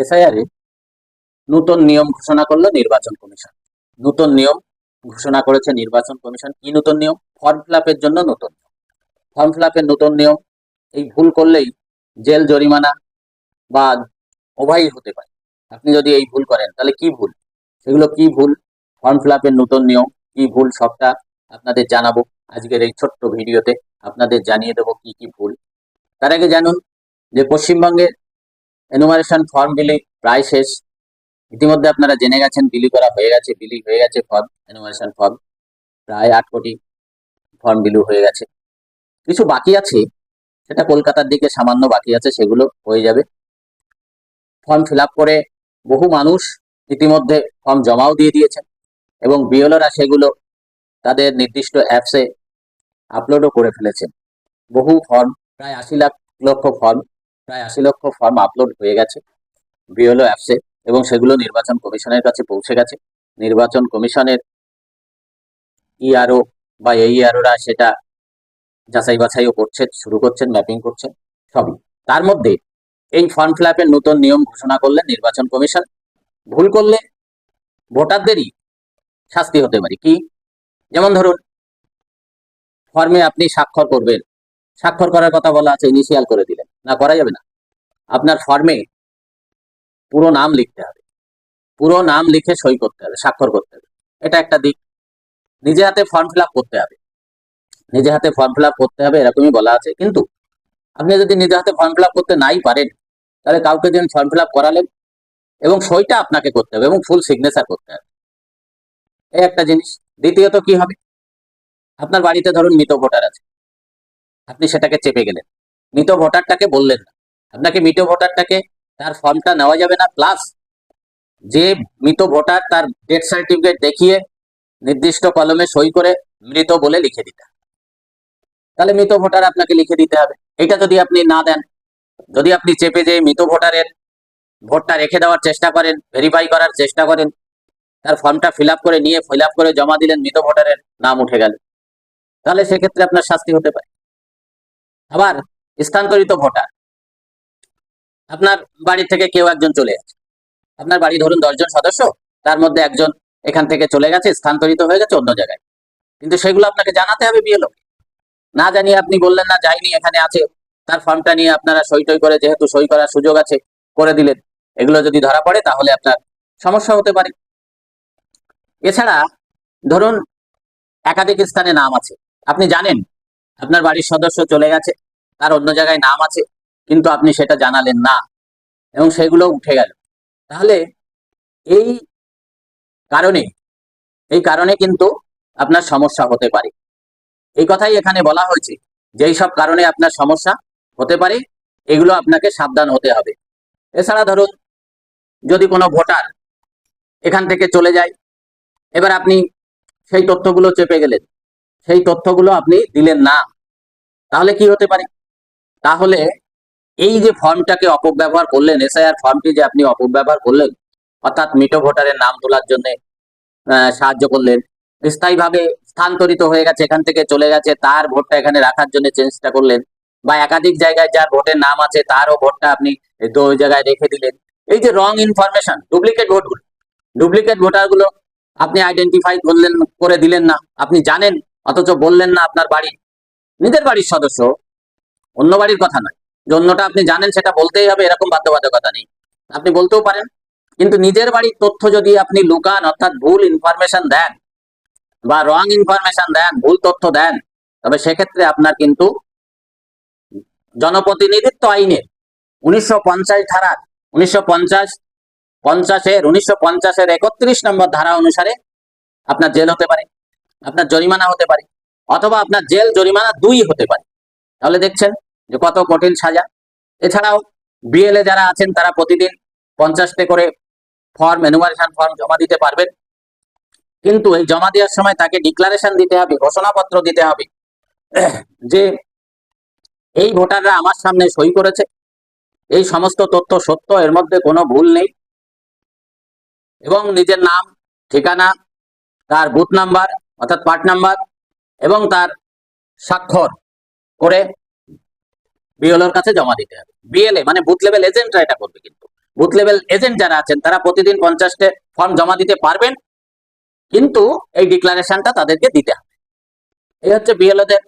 এসআইআরে নতুন নিয়ম ঘোষণা করল নির্বাচন কমিশন। নতুন নিয়ম ঘোষণা করেছে নির্বাচন কমিশন। কি নতুন নিয়ম? ফর্ম ফিল জন্য নতুন ফর্ম ফিল নতুন নিয়ম, এই ভুল করলেই জেল, জরিমানা বা উভয়ই হতে পারে। আপনি যদি এই ভুল করেন, তাহলে কি ভুল? সেগুলো কি ভুল? ফর্ম ফিল নতুন নিয়ম, কি ভুল সবটা আপনাদের জানাব আজকের এই ছোট্ট ভিডিওতে। আপনাদের জানিয়ে দেবো কি কি ভুল। তার আগে জানুন যে পশ্চিমবঙ্গের এনুমারেশন ফর্ম বিলি প্রায় শেষ। ইতিমধ্যে আপনারা জেনে গেছেন বিলি করা হয়ে গেছে বিলি হয়ে গেছে ফর্ম এনুমারেশন ফর্ম প্রায় আট কোটি ফর্ম বিলি হয়ে গেছে। কিছু বাকি আছে, সেটা কলকাতার দিকে সামান্য বাকি আছে, সেগুলো হয়ে যাবে। ফর্ম ফিল করে বহু মানুষ ইতিমধ্যে ফর্ম জমাও দিয়ে দিয়েছেন এবং বিএলওরা সেগুলো তাদের নির্দিষ্ট অ্যাপসে আপলোডও করে ফেলেছেন। বহু ফর্ম প্রায় আশি লাখ লক্ষ ফর্ম প্রায় আশি লক্ষ ফর্ম আপলোড হয়ে গেছে। বিএলও অ্যাপসে এবং সেগুলো নির্বাচন কমিশনের কাছে পৌঁছে গেছে। নির্বাচন কমিশনের ইআরও বা এইআরওরা সেটা যাচাই বাছাইও করছে, শুরু করছেন ম্যাপিং করছেন, সবই। তার মধ্যে এই ফর্ম ফিল নতুন নিয়ম ঘোষণা করলেন নির্বাচন কমিশন। ভুল করলে ভোটারদেরই শাস্তি হতে পারে। কি? যেমন ধরুন ফর্মে আপনি স্বাক্ষর করবেন। স্বাক্ষর করার কথা বলা আছে ইনিশিয়াল করে দিলেন। না, করা যাবে না। আপনার ফর্মে পুরো নাম লিখতে হবে। পুরো নাম লিখে সই করতে হবে, স্বাক্ষর করতে হবে। এটা একটা দিক। নিজে হাতে ফর্ম ফিল করতে হবে। নিজে হাতে ফর্ম ফিল করতে হবে, এরকমই বলা আছে। কিন্তু আপনি যদি নিজে হাতে ফর্ম ফিল করতে নাই পারেন, তাহলে কাউকে যেন ফর্ম ফিল করালেন এবং সইটা আপনাকে করতে হবে এবং ফুল সিগনেচার করতে হবে। এই একটা জিনিস। দ্বিতীয়ত কি হবে? আপনার বাড়িতে ধরুন মৃত ভোটার আছে। আপনি সেটাকে চেপে গেলেন। মৃত ভোটারটাকে বললেন না। আপনাকে মৃত ভোটারটাকে তার ফর্মটা নেওয়া যাবে না। প্লাস যে মৃত ভোটার তার ডেথ সার্টিফিকেট দেখিয়ে নির্দিষ্ট কলমে সই করে মৃত বলে লিখে দিতে তাহলে মৃত ভোটার আপনাকে লিখে দিতে হবে। এটা যদি আপনি না দেন, যদি আপনি চেপে যে মৃত ভোটারের ভোটটা রেখে দেওয়ার চেষ্টা করেন ভেরিফাই করার চেষ্টা করেন, তার ফর্মটা ফিল করে নিয়ে ফিল করে জমা দিলেন, মৃত ভোটারের নাম উঠে গেল, তাহলে সেক্ষেত্রে আপনার শাস্তি হতে পারে। আবার স্থানান্তরিত ভোটার আপনার বাড়ি থেকে কেউ একজন চলে গেছে। আপনার বাড়ি ধরুন দশজন সদস্য, তার মধ্যে একজন এখান থেকে চলে গেছে, স্থানান্তরিত হয়ে গেছে অন্য জায়গায়। কিন্তু সেগুলো আপনাকে জানাতে হবে বিএলও না জানিয়ে আপনি বললেন না, যাইনি, এখানে আছে। তার ফর্মটা নিয়ে আপনারা সই টই করে, যেহেতু সই করার সুযোগ আছে, করে দিলেন। এগুলো যদি ধরা পড়ে, তাহলে আপনার সমস্যা হতে পারে। এছাড়া ধরুন একাধিক স্থানে নাম আছে। আপনি জানেন, আপনার বাড়ির সদস্য চলে গেছে, তার অন্য জায়গায় নাম আছে। কিন্তু আপনি সেটা জানালেন না। এবং সেগুলো উঠে গেল। তাহলে এই কারণে এই কারণে কিন্তু আপনার সমস্যা হতে পারে। এই কথাই এখানে বলা হয়েছে যেই সব কারণে আপনার সমস্যা হতে পারে, এগুলো আপনাকে সাবধান হতে হবে। এছাড়া ধরুন, যদি কোনো ভোটার এখান থেকে চলে যায়, এবার আপনি সেই তথ্যগুলো চেপে গেলেন, সেই তথ্যগুলো আপনি দিলেন না, তাহলে কি হতে পারে? তাহলে এই যে ফর্মটাকে অপব্যবহার করলেন এসআইআর ফর্মটি যে আপনি অপব্যবহার করলেন, অর্থাৎ মিটো ভোটারের নাম তোলার জন্য সাহায্য করলেন, স্থায়ীভাবে স্থানান্তরিত হয়ে গেছে, এখান থেকে চলে গেছে, তার ভোটটা এখানে রাখার জন্য চেঞ্জটা করলেন, বা একাধিক জায়গায় যার ভোটের নাম আছে, তারও ভোটটা আপনি ওই জায়গায় রেখে দিলেন। এই যে রং ইনফরমেশন ডুপ্লিকেট ভোটগুলো ডুপ্লিকেট ভোটারগুলো আপনি আইডেন্টিফাই করলেন, করে দিলেন না, আপনি জানেন, অথচ বললেন না আপনার বাড়ি, নিজের বাড়ির সদস্য, অন্য বাড়ির কথা নয়। যে অন্যটা আপনি জানেন, সেটা বলতেই হবে, এরকম বাধ্যবাধকতা নেই। আপনি বলতেও পারেন, কিন্তু নিজের বাড়ির তথ্য যদি আপনি লুকান, অর্থাৎ ভুল ইনফরমেশন দেন, বা রং ইনফরমেশন দেন, ভুল তথ্য দেন, তবে সেক্ষেত্রে আপনার কিন্তু জনপ্রতিনিধিত্ব আইনের, উনিশশো পঞ্চাশ ধারা উনিশশো পঞ্চাশ, পঞ্চাশের, উনিশশো পঞ্চাশের একত্রিশ নম্বর ধারা অনুসারে আপনার জেল হতে পারে, আপনার জরিমানা হতে পারে, অথবা আপনার জেল জরিমানা দুই হতে পারে। তাহলে দেখছেন যে কত কঠিন সাজা। এছাড়াও বিএলএ যারা আছেন, তারা প্রতিদিন পঞ্চাশটে করে ফর্ম এনুমারেশন ফর্ম জমা দিতে পারবেন। কিন্তু এই জমা দেওয়ার সময় তাকে ডিক্লারেশন দিতে হবে, ঘোষণাপত্র দিতে হবে। যে এই ভোটাররা আমার সামনে সই করেছে, এই সমস্ত তথ্য সত্য, এর মধ্যে কোনো ভুল নেই। এবং নিজের নাম, ঠিকানা, তার বুথ নাম্বার, অর্থাৎ পার্ট নাম্বার এবং তার স্বাক্ষর করে বিএলওর কাছে জমা দিতে হবে। বিএলএ মানে বুথ লেভেল এজেন্টরা এটা করবে কিন্তু। বুথ লেভেল এজেন্ট যারা আছেন, তারা প্রতিদিন পঞ্চাশটে ফর্ম জমা দিতে পারবেন, কিন্তু এই ডিক্লারেশনটা তাদেরকে দিতে হবে। এই হচ্ছে বিএলওদের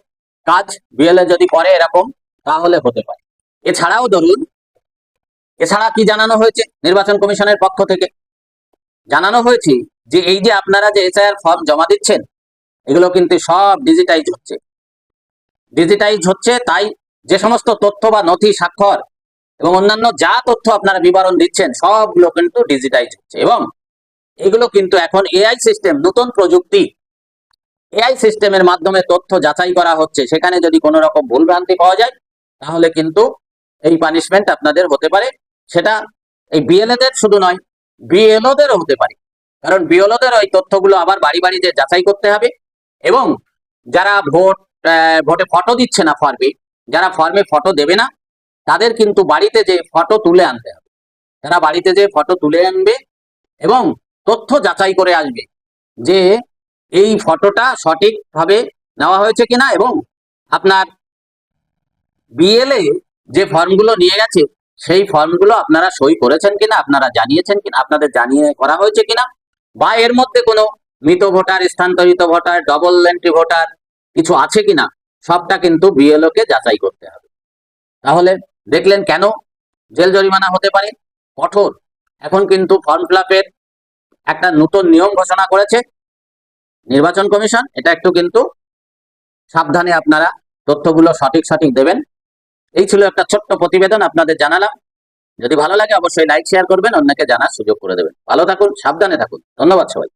কাজ। বিএলএ যদি করে এরকম, তাহলে হতে পারে। এছাড়াও ধরুন, এছাড়া কি জানানো হয়েছে নির্বাচন কমিশনের পক্ষ থেকে? জানানো হয়েছে যে এই যে আপনারা যে এসআইআর ফর্ম জমা দিচ্ছেন, এগুলো কিন্তু সব ডিজিটাইজ হচ্ছে। ডিজিটাইজ হচ্ছে, তাই যে সমস্ত তথ্য বা নথি, স্বাক্ষর এবং অন্যান্য যা তথ্য আপনারা বিবরণ দিচ্ছেন, সবগুলো কিন্তু ডিজিটাইজ হচ্ছে। এবং এগুলো কিন্তু এখন এআই সিস্টেম নতুন প্রযুক্তি এআই সিস্টেমের মাধ্যমে তথ্য যাচাই করা হচ্ছে। সেখানে যদি কোনো রকম ভুলভ্রান্তি পাওয়া যায়, তাহলে কিন্তু এই পানিশমেন্ট আপনাদের হতে পারে। সেটা এই বিএলএদের শুধু নয় বিএলওদেরও হতে পারে। কারণ বিএলওদের ওই তথ্যগুলো আবার বাড়ি বাড়ি যে যাচাই করতে হবে। এবং যারা ভোট ভোটে ফটো দিচ্ছে না ফর্মে যারা ফর্মে ফটো দেবে না, তাদের কিন্তু বাড়িতে যে ফটো তুলে আনতে হবে। তারা বাড়িতে যে ফটো তুলে আনবে এবং তথ্য যাচাই করে আসবে যে এই ফটোটা সঠিকভাবে নেওয়া হয়েছে কিনা এবং আপনার বিএলএ যে ফর্মগুলো নিয়ে গেছে, সেই ফর্মগুলো আপনারা সই করেছেন কিনা, আপনারা জানিয়েছেন কিনা, আপনাদের জানিয়ে করা হয়েছে কিনা, বা এর মধ্যে কোনো মৃত ভোটার, স্থানান্তরিত ভোটার ডবল এন্ট্রি ভোটার কিছু আছে কিনা সবটা কিন্তু বিএলও কে যাচাই করতে হবে। তাহলে দেখলেন কেন জেল জরিমানা হতে পারে? কঠোর। এখন কিন্তু ফর্ম ফিল একটা নতুন নিয়ম ঘোষণা করেছে নির্বাচন কমিশন। এটা একটু কিন্তু সাবধানে আপনারা তথ্যগুলো সঠিক সঠিক দেবেন। এই ছিল একটা ছোট্ট প্রতিবেদন আপনাদের জানালাম। যদি ভালো লাগে অবশ্যই লাইক শেয়ার করবেন, অন্যকে জানার সুযোগ করে দেবেন। ভালো থাকুন, সাবধানে থাকুন। ধন্যবাদ সবাই